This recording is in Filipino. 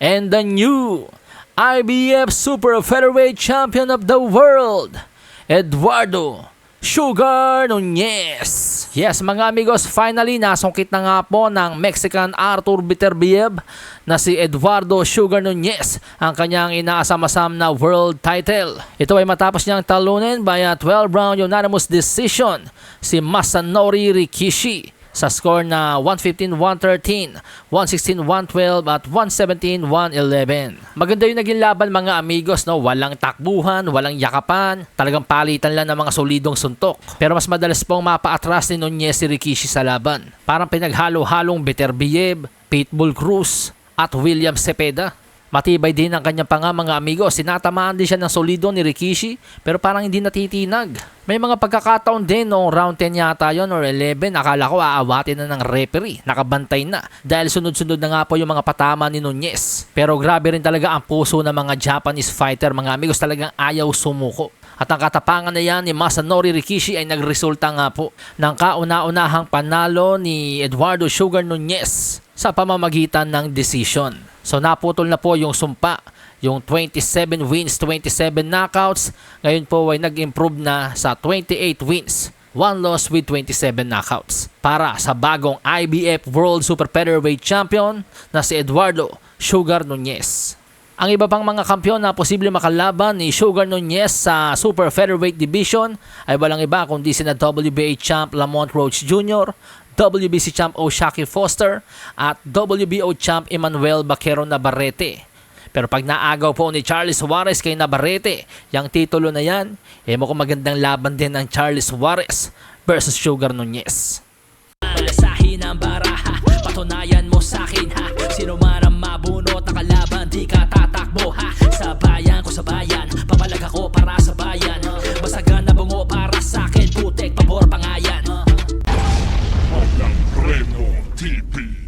and the new IBF Super Featherweight Champion of the World, Eduardo Sugar Nunez. Yes, mga amigos, finally nasungkit na nga po ng Mexican Arthur Beterbiev na si Eduardo Sugar Nunez ang kanyang inaasam-asam na world title. Ito ay matapos niyang talunin by a 12-round unanimous decision si Masanori Rikishi sa score na 115-113, 116-112 at 117-111. Maganda yung naging laban mga amigos, no? Walang takbuhan, walang yakapan, talagang palitan lang ng mga solidong suntok. Pero mas madalas pong mapaatras ni Nunez si Rikishi sa laban. Parang pinaghalo-halong Beterbiev, Pitbull Cruz at William Cepeda. Matibay din ang kanyang panga mga amigo. Sinatamaan din siya ng solido ni Rikishi pero parang hindi natitinag. May mga pagkakataon din noong round 10 yata yon or 11. Akala ko aawatin na ng referee. Nakabantay na. Dahil sunod-sunod na nga po yung mga patama ni Nunez. Pero grabe rin talaga ang puso ng mga Japanese fighter mga amigos. Talagang ayaw sumuko. At ang katapangan na yan ni Masanori Rikishi ay nagresulta nga po ng kauna-unahang panalo ni Eduardo Sugar Nunez sa pamamagitan ng decision. So naputol na po yung sumpa, yung 27 wins, 27 knockouts. Ngayon po ay nag-improve na sa 28 wins, 1 loss with 27 knockouts. Para sa bagong IBF World Super Featherweight Champion na si Eduardo Sugar Nunez. Ang iba pang mga kampiyon na posible makalaban ni Sugar Nunez sa Super Featherweight Division ay walang iba kundi sina WBA Champ Lamont Roach Jr., WBC Champ Oshaki Foster at WBO Champ Emmanuel Baquero Navarrete. Pero pag naagaw po ni Charles Suarez kay Navarrete, yung titulo na yan, eh mukhang magandang laban din ng Charles Suarez versus Sugar Nunez. Malasahin ang baraha, patunayan mo sa akin ha Sino man TP.